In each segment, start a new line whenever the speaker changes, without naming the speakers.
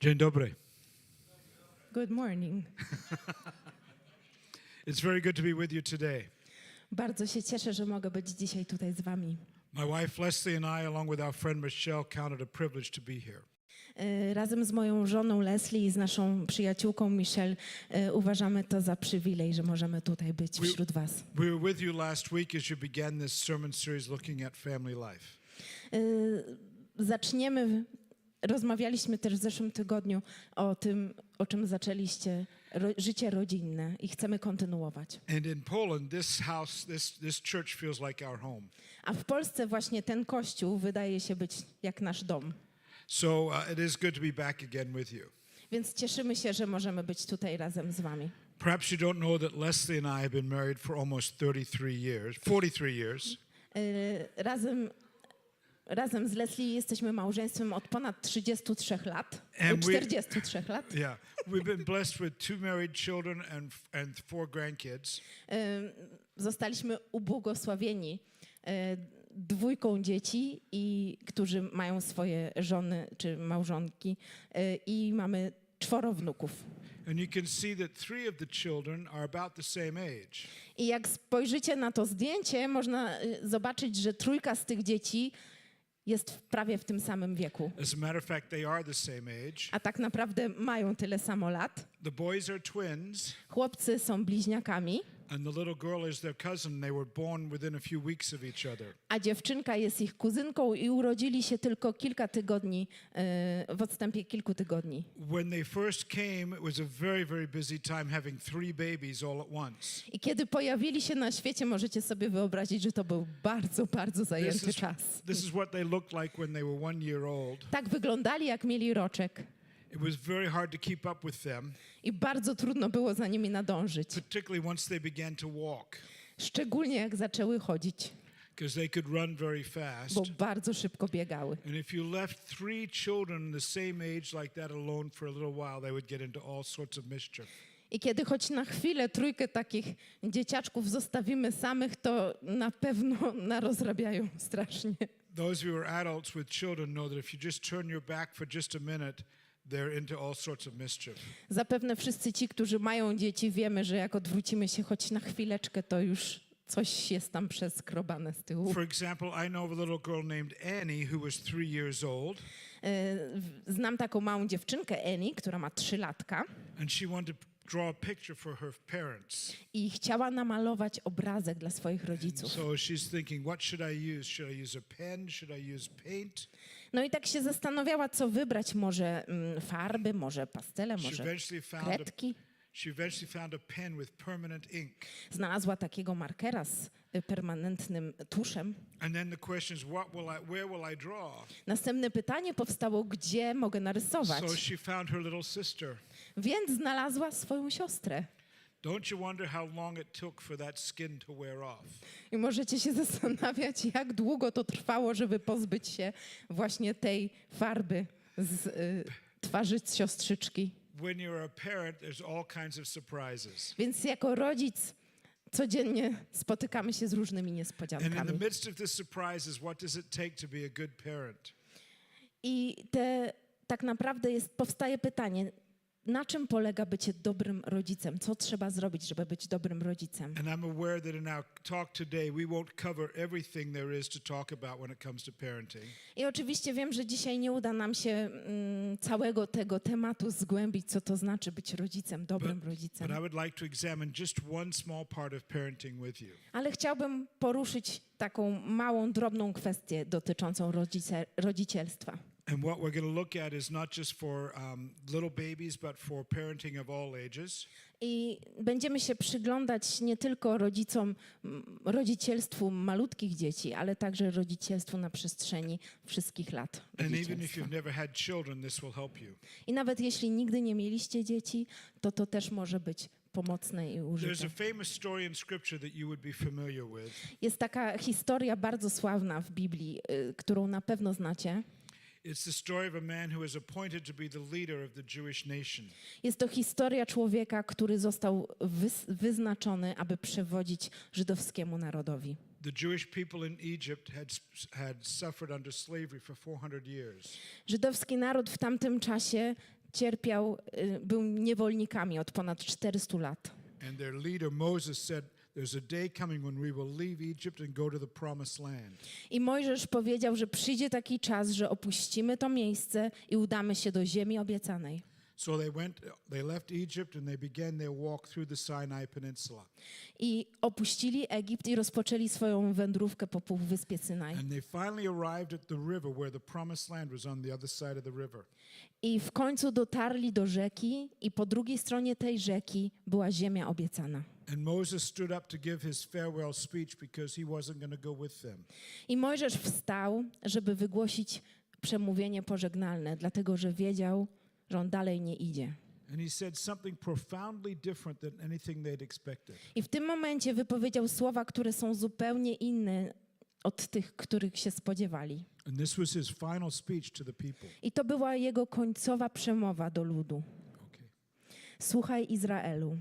Dzień dobry.
Good morning.
It's very good to be with you today.
Bardzo się cieszę, że mogę być dzisiaj tutaj z wami.
My wife Leslie and I, along with our friend Michelle, count it a privilege to be here.
E, Razem z moją żoną Leslie i z naszą przyjaciółką Michelle e, uważamy to za przywilej, że możemy tutaj być wśród was.
We were with you last week as you began this sermon series looking at family life.
E, Zaczniemy, rozmawialiśmy też w zeszłym tygodniu o tym, o czym zaczęliście, ro, życie rodzinne i chcemy kontynuować.
And in Poland, this house, this, this church feels like our home.
A w Polsce właśnie ten kościół wydaje się być jak nasz dom.
So uh, it is good to be back again with you.
Więc cieszymy się, że możemy być tutaj razem z wami.
Perhaps you don't know that Leslie and I have been married for almost 33 years, 43 years.
Y, Razem, razem z Leslie jesteśmy małżeństwem od ponad 33 lat,
And we-
43 lat.
Yeah, we've been blessed with two married children and, and four grandkids.
Zostaliśmy ubłogosławieni y, dwójką dzieci, i, którzy mają swoje żony czy małżonki y, i mamy czworo wnuków. I jak spojrzycie na to zdjęcie, można y, zobaczyć, że trójka z tych dzieci jest w- prawie w tym samym wieku.
As a matter of fact, they are the same age.
A tak naprawdę mają tyle samo lat.
The boys are twins,
Chłopcy są bliźniakami,
and the little girl is their cousin. They were born within a few weeks of each other.
a dziewczynka jest ich kuzynką i urodzili się tylko kilka tygodni, e, w odstępie kilku tygodni.
When they first came, it was a very, very busy time having three babies all at once.
I kiedy pojawili się na świecie, możecie sobie wyobrazić, że to był bardzo, bardzo
This
zajęty
is,
czas.
this is what they looked like when they were one year old.
Tak wyglądali, jak mieli roczek.
It was very hard to keep up with them,
I bardzo trudno było za nimi nadążyć.
particularly once they began to walk,
Szczególnie jak zaczęły chodzić,
because they could run very fast.
bo bardzo szybko biegały.
And if you left three children the same age like that alone for a little while, they would get into all sorts of mischief.
I kiedy choć na chwilę trójkę takich dzieciaczków zostawimy samych, to na pewno narozrabiają strasznie.
Those who are adults with children know that if you just turn your back for just a minute,
Zapewne wszyscy ci, którzy mają dzieci, wiemy, że jak odwrócimy się choć na chwileczkę, to już coś jest tam przeskrobane z tyłu.
For example, I know of a little girl named Annie who was three years old,
E, Znam taką małą dziewczynkę, Eni, która ma trzy latka
and she wanted to draw a picture for her parents.
i chciała namalować obrazek dla swoich rodziców.
So she's thinking, what should I use? Should I use a pen? Should I use paint?
No i tak się zastanawiała, co wybrać. Może mm, farby, może pastele, może kredki.
she eventually found a pen with permanent ink.
Znalazła takiego markera z y, permanentnym tuszem.
And then the question is, what will I, where will I draw?
Następne pytanie powstało, gdzie mogę narysować.
So she found her little sister.
Więc znalazła swoją siostrę.
Don't you wonder how long it took for that skin to wear off?
I możecie się zastanawiać, jak długo to trwało, żeby pozbyć się właśnie tej farby z y, twarzy siostrzyczki.
When you're a parent, there's all kinds of surprises.
Więc jako rodzic codziennie spotykamy się z różnymi
And in the
niespodziankami.
midst of the surprises, what does it take to be a good parent?
I te, tak naprawdę jest, powstaje pytanie, na czym polega bycie dobrym rodzicem? Co trzeba zrobić, żeby być dobrym rodzicem?
And I'm aware that in our talk today, we won't cover everything there is to talk about when it comes to parenting.
I oczywiście wiem, że dzisiaj nie uda nam się mm, całego tego tematu zgłębić, co to znaczy być rodzicem, dobrym
But
rodzicem.
I would like to examine just one small part of parenting with you.
Ale chciałbym poruszyć taką małą, drobną kwestię dotyczącą rodzice, rodzicielstwa.
And what we're going to look at is not just for um, little babies, but for parenting of all ages.
I będziemy się przyglądać nie tylko rodzicom, m, rodzicielstwu malutkich dzieci, ale także rodzicielstwu na przestrzeni wszystkich lat.
And even if
rodzicielstwa.
you've never had children, this will help you.
I nawet jeśli nigdy nie mieliście dzieci, to to też może być pomocne i
There's
użyte.
a famous story in Scripture that you would be familiar with.
Jest taka historia bardzo sławna w Biblii, y, którą na pewno znacie.
It's the story of a man who was appointed to be the leader of the Jewish nation.
Jest to historia człowieka, który został wyznaczony, aby przewodzić żydowskiemu narodowi.
The Jewish people in Egypt had, s- had suffered under slavery for 400 years.
Żydowski naród w tamtym czasie cierpiał, y, był niewolnikami od ponad 400 lat.
And their leader Moses said, There's a day coming when we will leave Egypt and go to the promised land.
I Mojżesz powiedział, że przyjdzie taki czas, że opuścimy to miejsce i udamy się do ziemi obiecanej.
So they went, they left Egypt and they began their walk through the Sinai Peninsula.
I opuścili Egipt i rozpoczęli swoją wędrówkę po Półwyspie Synaj.
And they finally arrived at the river where the promised land was on the other side of the river.
I w końcu dotarli do rzeki i po drugiej stronie tej rzeki była ziemia obiecana.
And Moses stood up to give his farewell speech because he wasn't going to go with them.
I Mojżesz wstał, żeby wygłosić przemówienie pożegnalne, dlatego że wiedział, że on dalej nie idzie.
And he said something profoundly different than anything they'd expected.
I w tym momencie wypowiedział słowa, które są zupełnie inne od tych, których się spodziewali.
And this was his final speech to the people.
I to była jego końcowa przemowa do ludu. Słuchaj Izraelu,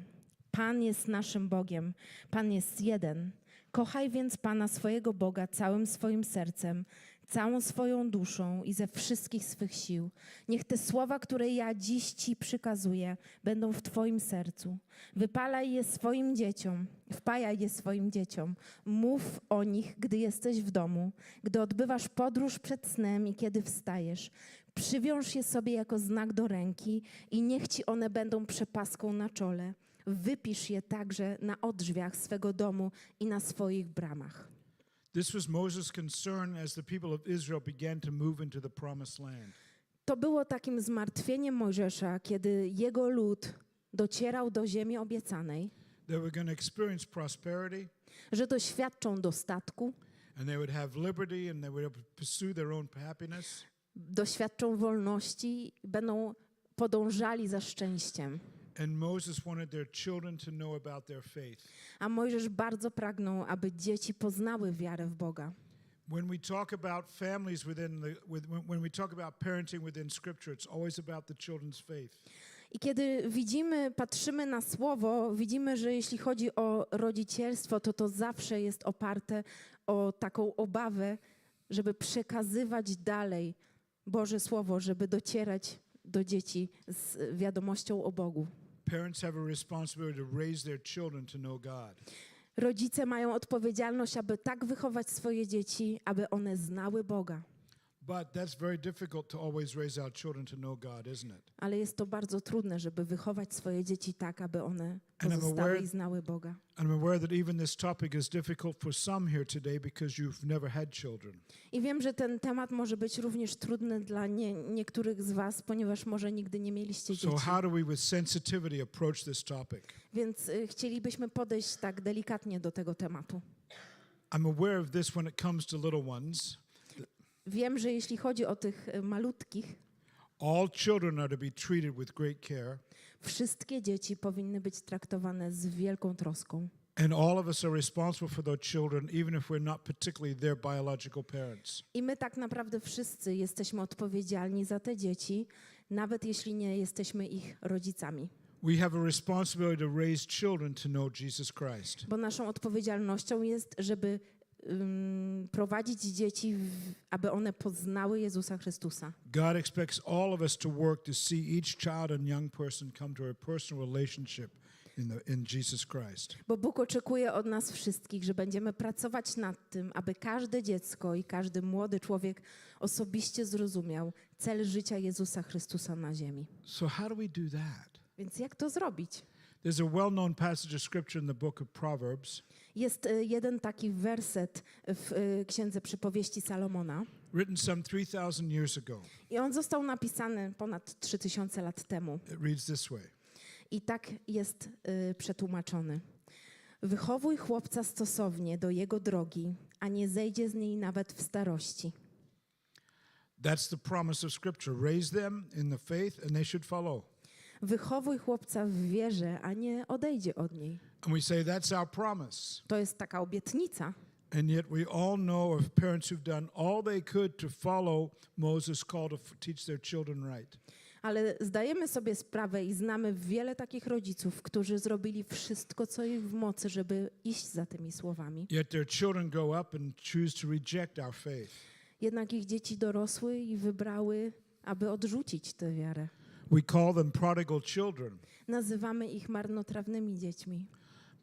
Pan jest naszym Bogiem, Pan jest jeden. Kochaj więc Pana swojego Boga całym swoim sercem, całą swoją duszą i ze wszystkich swych sił. Niech te słowa, które ja dziś Ci przykazuję, będą w Twoim sercu. Wypalaj je swoim dzieciom, wpajaj je swoim dzieciom. Mów o nich, gdy jesteś w domu, gdy odbywasz podróż przed snem i kiedy wstajesz. Przywiąż je sobie jako znak do ręki i niech ci one będą przepaską na czole. Wypisz je także na odrzwiach swego domu i na swoich bramach.
This was Moses' concern as the people of Israel began to move into the promised land.
To było takim zmartwieniem Mojżesza, kiedy jego lud docierał do ziemi obiecanej,
They were going to experience prosperity
że doświadczą dostatku,
and they would have liberty and they would pursue their own happiness.
doświadczą wolności, będą podążali za szczęściem.
And Moses wanted their children to know about their faith.
A Mojżesz bardzo pragnął, aby dzieci poznały wiarę w Boga.
When we talk about families within the, when we talk about parenting within Scripture, it's always about the children's faith.
I kiedy widzimy, patrzymy na słowo, widzimy, że jeśli chodzi o rodzicielstwo, to to zawsze jest oparte o taką obawę, żeby przekazywać dalej Boże Słowo, żeby docierać do dzieci z wiadomością o Bogu.
Parents have a responsibility to raise their children to know God.
Rodzice mają odpowiedzialność, aby tak wychować swoje dzieci, aby one znały Boga. Ale jest to bardzo trudne, żeby wychować swoje dzieci tak, aby one pozostały i znały Boga.
I'm aware that even this topic is difficult for some here today because you've never had children.
I wiem, że ten temat może być również trudny dla nie, niektórych z Was, ponieważ może nigdy nie mieliście
So,
dzieci.
how do we, with sensitivity, approach this topic?
Więc y, chcielibyśmy podejść tak delikatnie do tego tematu.
I'm aware of this when it comes to little ones.
Wiem, że jeśli chodzi o tych y, malutkich,
All children are to be treated with great care,
wszystkie dzieci powinny być traktowane z wielką troską.
and all of us are responsible for those children, even if we're not particularly their biological parents.
I my tak naprawdę wszyscy jesteśmy odpowiedzialni za te dzieci, nawet jeśli nie jesteśmy ich rodzicami.
We have a responsibility to raise children to know Jesus Christ.
Bo naszą odpowiedzialnością jest, żeby prowadzić dzieci, aby one poznały Jezusa Chrystusa.
God expects all of us to work to see each child and young person come to a personal relationship in, the, in Jesus Christ.
Bo Bóg oczekuje od nas wszystkich, że będziemy pracować nad tym, aby każde dziecko i każdy młody człowiek osobiście zrozumiał cel życia Jezusa Chrystusa na ziemi.
So, how do we do that?
Więc jak to zrobić?
There's a well known passage of scripture in the book of Proverbs,
Jest y, jeden taki werset w y, Księdze Przypowieści Salomona
written some 3,000 years ago.
i on został napisany ponad 3000 lat temu.
It reads this way
I tak jest y, przetłumaczony. Wychowuj chłopca stosownie do jego drogi, a nie zejdzie z niej nawet w starości.
That's the promise of scripture. Raise them in the faith, and they should follow.
Wychowuj chłopca w wierze, a nie odejdzie od niej.
And we say that's our promise.
To jest taka obietnica.
And yet, we all know of parents who've done all they could to follow Moses' call to teach their children right.
Ale zdajemy sobie sprawę i znamy wiele takich rodziców, którzy zrobili wszystko, co ich w mocy, żeby iść za tymi słowami.
Yet their children go up and choose to reject our faith.
Jednak ich dzieci dorosły i wybrały, aby odrzucić tę wiarę.
We call them prodigal children.
Nazywamy ich marnotrawnymi dziećmi.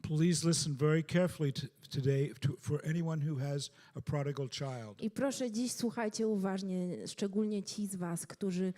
Please listen very carefully t- today to, for anyone who has a prodigal child.
I proszę dziś słuchajcie uważnie, szczególnie ci z was, którzy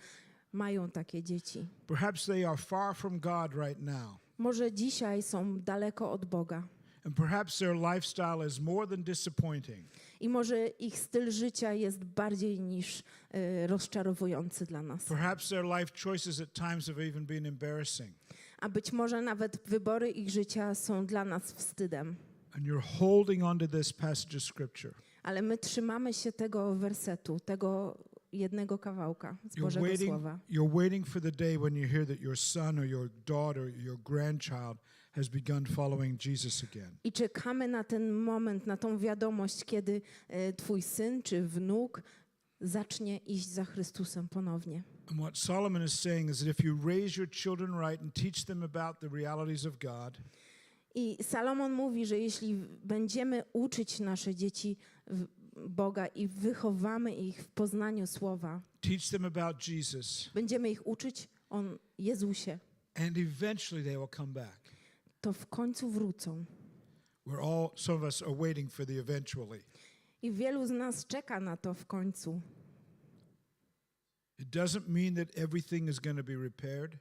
mają takie dzieci.
Perhaps they are far from God right now.
Może dzisiaj są daleko od Boga.
And perhaps their lifestyle is more than disappointing.
I może ich styl życia jest bardziej niż y, rozczarowujący dla nas.
Perhaps their life choices at times have even been embarrassing.
A być może nawet wybory ich życia są dla nas wstydem.
And you're holding on to this passage of scripture.
Ale my trzymamy się tego wersetu, tego jednego kawałka z
You're
Bożego
waiting,
Słowa.
you're waiting for the day when you hear that your son or your daughter, or your grandchild has begun following Jesus again.
I czekamy na ten moment, na tą wiadomość, kiedy e, twój syn czy wnuk zacznie iść za Chrystusem ponownie.
And what Solomon is saying is that if you raise your children right and teach them about the realities of God,
I Salomon mówi, że jeśli będziemy uczyć nasze dzieci w- Boga i wychowamy ich w poznaniu Słowa,
teach them about Jesus,
będziemy ich uczyć o Jezusie,
and eventually they will come back.
To w końcu wrócą.
We're all, some of us are waiting for the eventually.
I wielu z nas czeka na to w końcu.
It doesn't mean that everything is going to be repaired.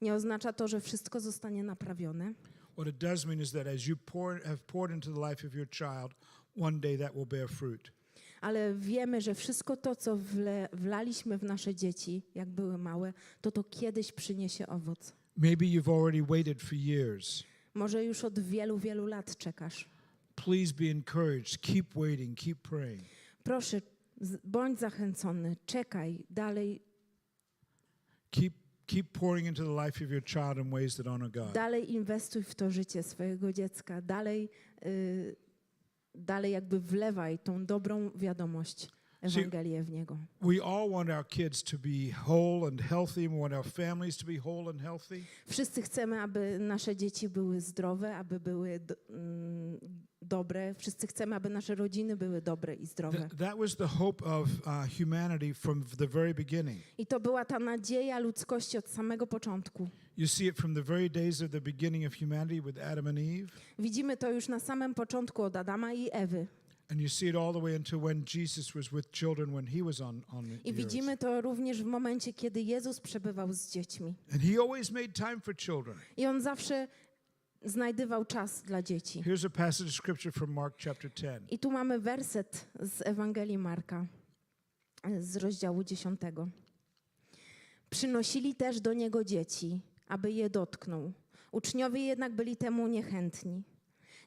Nie oznacza to, że wszystko zostanie naprawione.
What it does mean is that as you pour, have poured into the life of your child, one day that will bear fruit.
Ale wiemy, że wszystko to, co wle, wlaliśmy w nasze dzieci, jak były małe, to to kiedyś przyniesie owoc.
Maybe you've already waited for years.
Może już od wielu, wielu lat czekasz.
Please be encouraged. Keep waiting. Keep praying.
Proszę, z- bądź zachęcony, czekaj dalej,
Keep, keep pouring into the life of your child in ways that honor God.
dalej inwestuj w to życie swojego dziecka, dalej, y, dalej jakby wlewaj tą dobrą wiadomość, Ewangelię w niego.
We all want our kids to be whole and healthy. We want our families to be whole and healthy.
Wszyscy chcemy, aby nasze dzieci były zdrowe, aby były do, mm, dobre. Wszyscy chcemy, aby nasze rodziny były dobre i zdrowe.
Th- that was the hope of uh, humanity from the very beginning.
I to była ta nadzieja ludzkości od samego początku.
You see it from the very days of the beginning of humanity with Adam and Eve,
Widzimy to już na samym początku od Adama i Ewy.
And you see it all the way until when Jesus was with children when he was on, on the
I widzimy to również w momencie, kiedy Jezus przebywał z dziećmi.
And he always made time for children.
I on zawsze znajdywał czas dla dzieci.
Here's a passage of scripture from Mark chapter 10.
I tu mamy werset z Ewangelii Marka z rozdziału 10. Przynosili też do niego dzieci, aby je dotknął. Uczniowie jednak byli temu niechętni.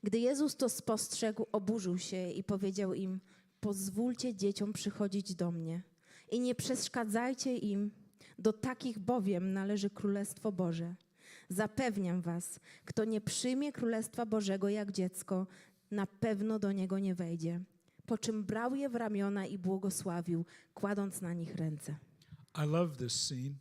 Gdy Jezus to spostrzegł, oburzył się i powiedział im: Pozwólcie dzieciom przychodzić do mnie i nie przeszkadzajcie im, do takich bowiem należy Królestwo Boże. Zapewniam was, kto nie przyjmie Królestwa Bożego jak dziecko, na pewno do niego nie wejdzie. Po czym brał je w ramiona i błogosławił, kładąc na nich ręce.
I love this scene.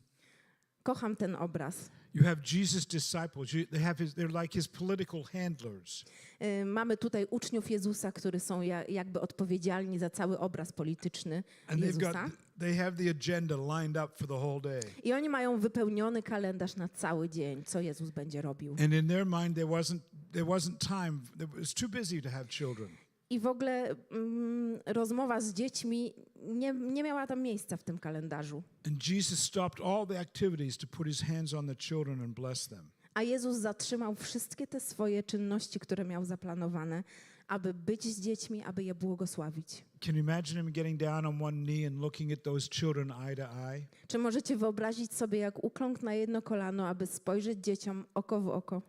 Kocham ten obraz.
You have Jesus' disciples. You, they have his, they're like his political handlers.
Y, Mamy tutaj uczniów Jezusa, którzy są ja- jakby odpowiedzialni za cały obraz polityczny
And they've got
Jezusa.
they have the agenda lined up for the whole day.
I oni mają wypełniony kalendarz na cały dzień, co Jezus będzie robił.
And in their mind there wasn't there wasn't time. It was too busy to have children.
I w ogóle mm, rozmowa z dziećmi nie, nie miała tam miejsca w tym kalendarzu.
And Jesus stopped all the activities to put his hands on the children and bless them.
A Jezus zatrzymał wszystkie te swoje czynności, które miał zaplanowane, aby być z dziećmi, aby je błogosławić.
Can you imagine him getting down on one knee and looking at those children eye to eye?
Czy możecie wyobrazić sobie, jak ukląkł na jedno kolano, aby spojrzeć dzieciom oko w oko?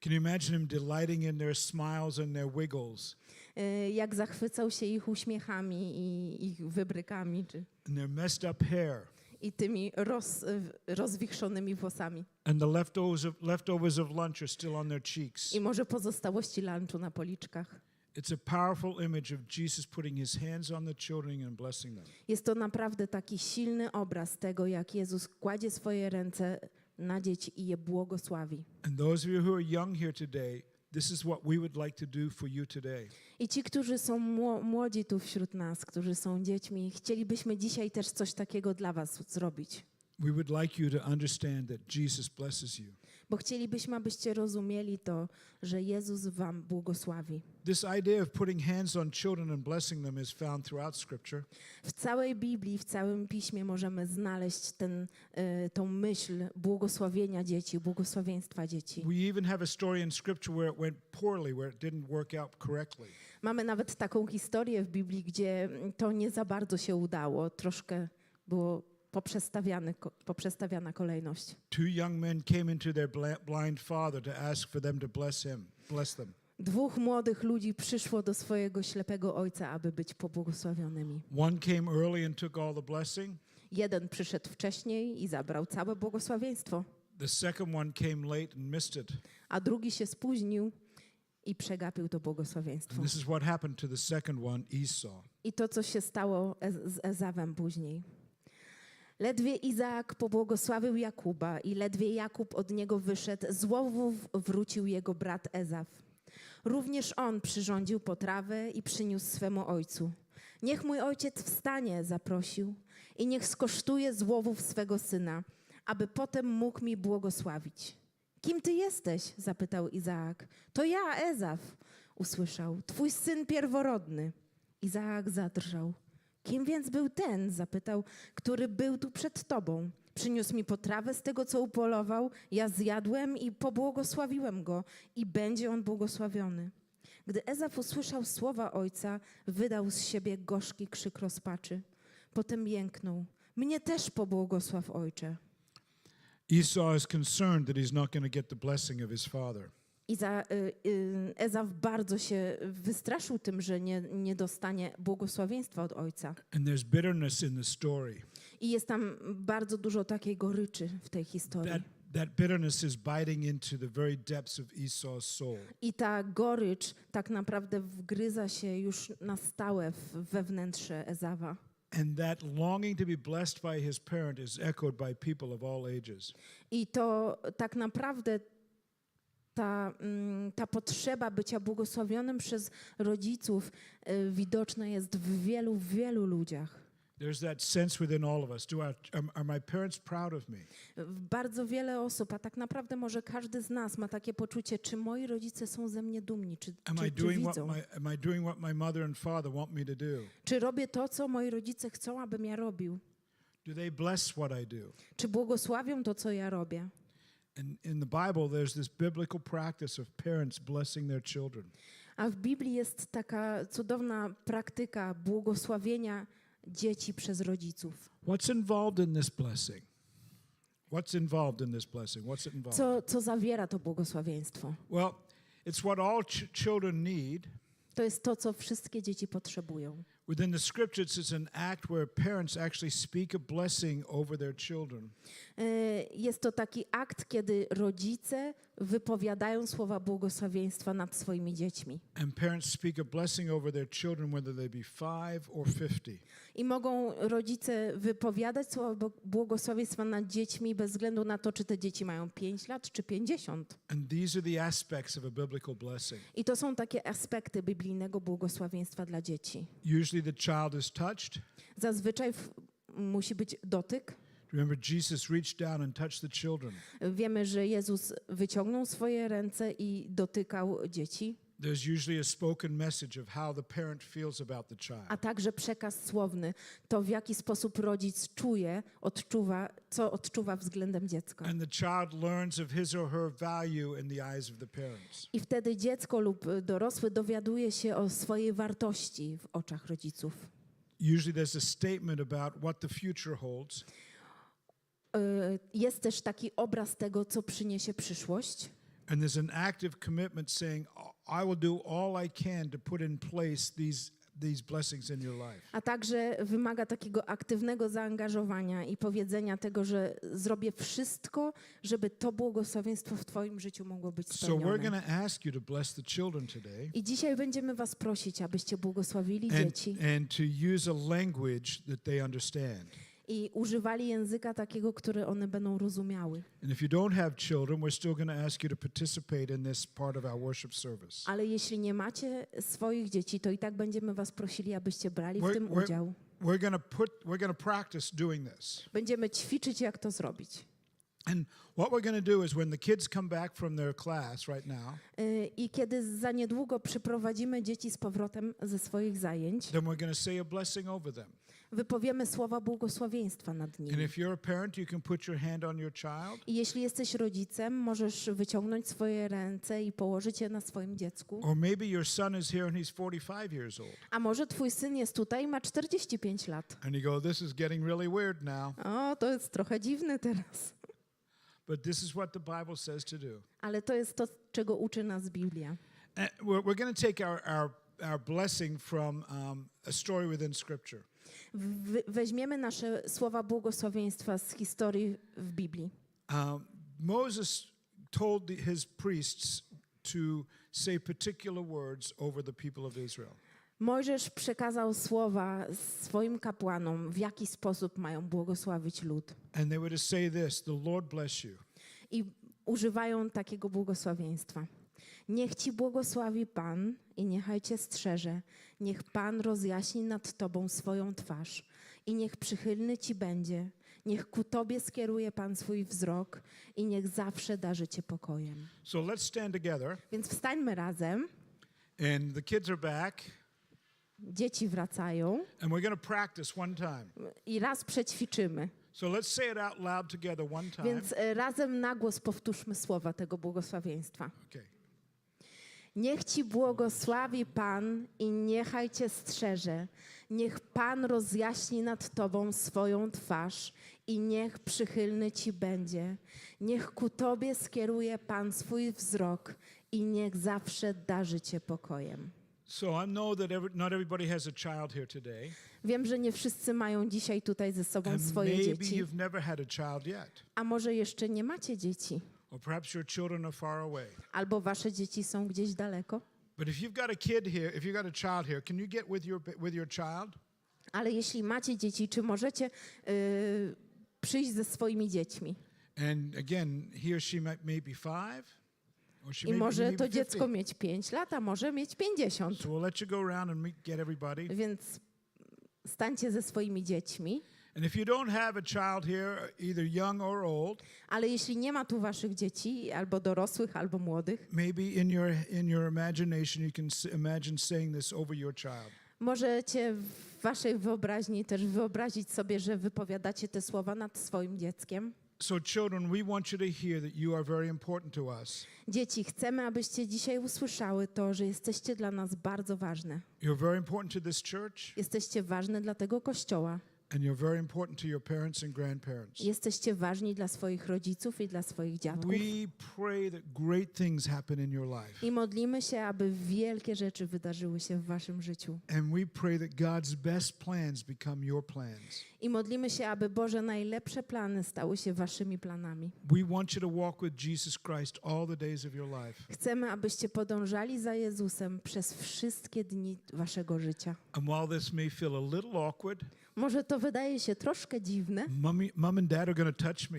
Can you imagine him delighting in their smiles and their wiggles
Jak zachwycał się ich uśmiechami i ich wybrykami, czy,
and their messed up hair
i tymi roz, y, rozwichrzonymi włosami.
and the leftovers of, leftovers of lunch are still on their cheeks?
I może pozostałości lunchu na policzkach.
It's a powerful image of Jesus putting his hands on the children and blessing them.
Jest to naprawdę taki silny obraz tego, jak Jezus kładzie swoje ręce na dzieci i je błogosławi.
And those of you who are young here today, this is what we would like to do for you today.
I ci, którzy są mło- młodzi tu wśród nas, którzy są dziećmi, chcielibyśmy dzisiaj też coś takiego dla Was zrobić.
we would like you to understand that Jesus blesses you.
Bo chcielibyśmy, abyście rozumieli to, że Jezus wam błogosławi.
This idea of putting hands on children and blessing them is found throughout Scripture.
W całej Biblii, w całym Piśmie możemy znaleźć ten, y, tą myśl błogosławienia dzieci, błogosławieństwa dzieci.
We even have a story in Scripture where it went poorly, where it didn't work out correctly.
Mamy nawet taką historię w Biblii, gdzie to nie za bardzo się udało, troszkę było poprzestawiane, ko- poprzestawiana kolejność.
Two young men came into their blind father to ask for them to bless him, bless them.
Dwóch młodych ludzi przyszło do swojego ślepego ojca, aby być pobłogosławionymi.
One came early and took all the blessing.
Jeden przyszedł wcześniej i zabrał całe błogosławieństwo,
The second one came late and missed it.
a drugi się spóźnił i przegapił to błogosławieństwo.
And this is what happened to the second one, Esau.
I to, co się stało z Ezawem później. Ledwie Izaak pobłogosławił Jakuba i ledwie Jakub od niego wyszedł, z łowów wrócił jego brat Ezaw. Również on przyrządził potrawę i przyniósł swemu ojcu. Niech mój ojciec wstanie, zaprosił, i niech skosztuje z łowów swego syna, aby potem mógł mi błogosławić. Kim ty jesteś? zapytał Izaak. To ja, Ezaw, usłyszał, twój syn pierworodny. Izaak zadrżał. Kim więc był ten, zapytał, który był tu przed tobą? Przyniósł mi potrawę z tego, co upolował, ja zjadłem i pobłogosławiłem go i będzie on błogosławiony. Gdy Ezaf usłyszał słowa ojca, wydał z siebie gorzki krzyk rozpaczy. Potem jęknął. Mnie też pobłogosław, ojcze.
Esau is concerned that he's not going to get the blessing of his father.
I za, y, y, Ezaf bardzo się wystraszył tym, że nie, nie dostanie błogosławieństwa od ojca.
And there's bitterness in the story.
I jest tam bardzo dużo takiej goryczy w tej historii.
That, that bitterness is biting into the very depths of Esau's soul.
I ta gorycz tak naprawdę wgryza się już na stałe w we wnętrze Ezawa.
And that longing to be blessed by his parent is echoed by people of all ages.
I to tak naprawdę ta, mm, ta potrzeba bycia błogosławionym przez rodziców y, widoczna jest w wielu, wielu ludziach.
There's that sense within all of us. Do our, are, are my parents proud of me?
W Bardzo wiele osób, a tak naprawdę może każdy z nas ma takie poczucie, czy moi rodzice są ze mnie dumni, czy,
Am
czy,
I
czy
doing what
widzą.
my am I doing what my mother and father want me to do?
Czy robię to, co moi rodzice chcą, abym ja robił?
Do they bless what I do?
Czy błogosławią to, co ja robię?
And in the Bible, there's this biblical practice of parents blessing their children.
A w Biblii jest taka cudowna praktyka błogosławienia dzieci przez rodziców.
What's involved in this blessing? What's involved in this blessing? What's it involved?
Co, co zawiera to błogosławieństwo?
well, it's what all ch- children need.
To jest to, co wszystkie dzieci potrzebują.
Within the scriptures, it's an act where parents actually speak a blessing over their children.
E, Jest to taki akt, kiedy rodzice wypowiadają słowa błogosławieństwa nad swoimi dziećmi.
And parents speak a blessing over their children, whether they be five or 50.
I mogą rodzice wypowiadać słowa bł- błogosławieństwa nad dziećmi bez względu na to, czy te dzieci mają 5 lat czy 50.
And these are the aspects of a biblical blessing.
I to są takie aspekty byblijnego błogosławieństwa dla dzieci.
Usually the child is touched.
Zazwyczaj musi być dotyk.
Remember, Jesus reached down and touched the children.
Wiemy, że Jezus wyciągnął swoje ręce i dotykał dzieci,
There's usually a spoken message of how the parent feels about the child.
a także przekaz słowny, to w jaki sposób rodzic czuje, odczuwa, co odczuwa względem dziecka.
And the child learns of his or her value in the eyes of the parents.
I wtedy dziecko lub dorosły dowiaduje się o swojej wartości w oczach rodziców.
Usually there's a statement about what the future holds.
Y, Jest też taki obraz tego, co przyniesie przyszłość.
And there's an active commitment saying, I will do all I can to put in place these, these blessings in your life.
A także wymaga takiego aktywnego zaangażowania i powiedzenia tego, że zrobię wszystko, żeby to błogosławieństwo w Twoim życiu mogło być spełnione.
going to ask you to bless the children today
I dzisiaj będziemy Was prosić, abyście błogosławili dzieci
and to use a language that they understand.
I używali języka takiego, który one będą rozumiały.
And if you don't have children, we're still going to ask you to participate in this part of our worship service.
Ale jeśli nie macie swoich dzieci, to i tak będziemy Was prosili, abyście brali w
We're-
tym
we're-
udział.
we're going to put we're going to practice doing this.
Będziemy ćwiczyć, jak to zrobić.
And what we're going to do is when the kids come back from their class right now,
Y, I kiedy za niedługo przyprowadzimy dzieci z powrotem ze swoich zajęć,
then we're going to say a blessing over them.
Wypowiemy słowa błogosławieństwa nad
And
nimi.
if you're a parent, you can put your hand on your child.
I jeśli jesteś rodzicem, możesz wyciągnąć swoje ręce i położyć je na swoim dziecku.
Or maybe your son is here and he's 45 years old.
A może twój syn jest tutaj i ma 45 lat.
And you go, this is getting really weird now.
O, to jest trochę dziwne teraz.
But this is what the Bible says to do.
Ale to jest to, czego uczy nas Biblia.
And we're, we're going to take our, our, our blessing from um, a story within Scripture.
Weźmiemy nasze słowa błogosławieństwa z historii w Biblii.
Um, Moses told the, his priests to say particular words over the people of Israel.
Mojżesz przekazał słowa swoim kapłanom, w jaki sposób mają błogosławić lud.
And they were to say this The Lord bless you.
I używają takiego błogosławieństwa. Niech ci błogosławi Pan i niechaj cię strzeże. Niech Pan rozjaśni nad tobą swoją twarz i niech przychylny ci będzie. Niech ku tobie skieruje Pan swój wzrok i niech zawsze darzy cię pokojem.
So let's stand together.
Więc wstańmy razem.
And the kids are back.
Dzieci wracają
And we're going to practice one time.
i raz przećwiczymy.
So let's say it out loud together one time.
Więc e, razem na głos powtórzmy słowa tego błogosławieństwa.
Okay.
Niech ci błogosławi Pan i niechaj cię strzeże. Niech Pan rozjaśni nad tobą swoją twarz i niech przychylny ci będzie. Niech ku tobie skieruje Pan swój wzrok i niech zawsze darzy cię pokojem.
So I know that every, not everybody has a child here today.
Wiem, że nie wszyscy mają dzisiaj tutaj ze sobą
And
swoje
maybe
dzieci,
you've never had a child yet.
a może jeszcze nie macie dzieci,
Or perhaps your children are far away.
albo wasze dzieci są gdzieś daleko.
But if you've got a kid here, if you've got a child here, can you get with your, with your child?
Ale jeśli macie dzieci, czy możecie y, przyjść ze swoimi dziećmi?
And again, he or she might maybe five, or she
I
may
może to dziecko
50.
mieć 5 lat, a może mieć 50.
So we'll let you go around and meet, get everybody.
Więc stańcie ze swoimi dziećmi.
And if you don't have a child here, either young or old,
Ale jeśli nie ma tu waszych dzieci, albo dorosłych, albo młodych,
maybe in your in your imagination you can imagine saying this over your child.
możecie w waszej wyobraźni też wyobrazić sobie, że wypowiadacie te słowa nad swoim dzieckiem.
So children, we want you to hear that you are very important to us.
Dzieci, chcemy, abyście dzisiaj usłyszały to, że jesteście dla nas bardzo ważne.
You're very important to this church,
Jesteście ważne dla tego kościoła.
And you're very important to your parents and grandparents.
Jesteście ważni dla swoich rodziców i dla swoich dziadków.
We pray that great things happen in your life.
I modlimy się, aby wielkie rzeczy wydarzyły się w waszym życiu.
And we pray that God's best plans become your plans.
I modlimy się, aby Boże najlepsze plany stały się waszymi planami.
We want you to walk with Jesus Christ all the days of your life.
Chcemy, abyście podążali za Jezusem przez wszystkie dni waszego życia.
And while this may feel a little awkward,
Może to wydaje się troszkę dziwne.
mommy, mom and dad are going to touch me.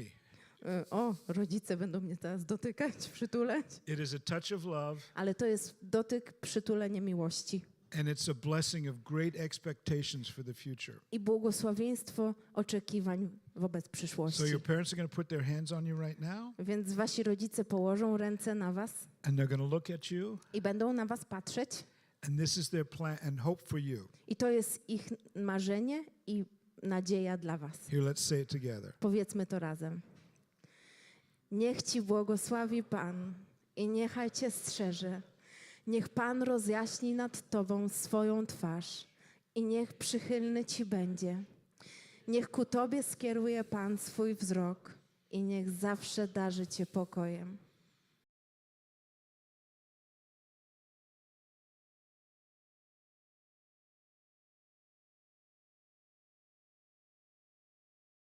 E, O, rodzice będą mnie teraz dotykać, przytulać.
It is a touch of love,
Ale to jest dotyk, przytulenie miłości
and it's a blessing of great expectations for the future.
i błogosławieństwo oczekiwań wobec przyszłości.
So your parents are going to put their hands on you right now,
Więc wasi rodzice położą ręce na was
and they're going to look at you,
i będą na was patrzeć.
And this is their plan and hope for you.
I to jest ich marzenie i nadzieja dla was.
Here, let's say it together.
Powiedzmy to razem. Niech ci błogosławi Pan i niechaj cię strzeże. Niech Pan rozjaśni nad tobą swoją twarz i niech przychylny ci będzie. Niech ku tobie skieruje Pan swój wzrok i niech zawsze darzy cię pokojem.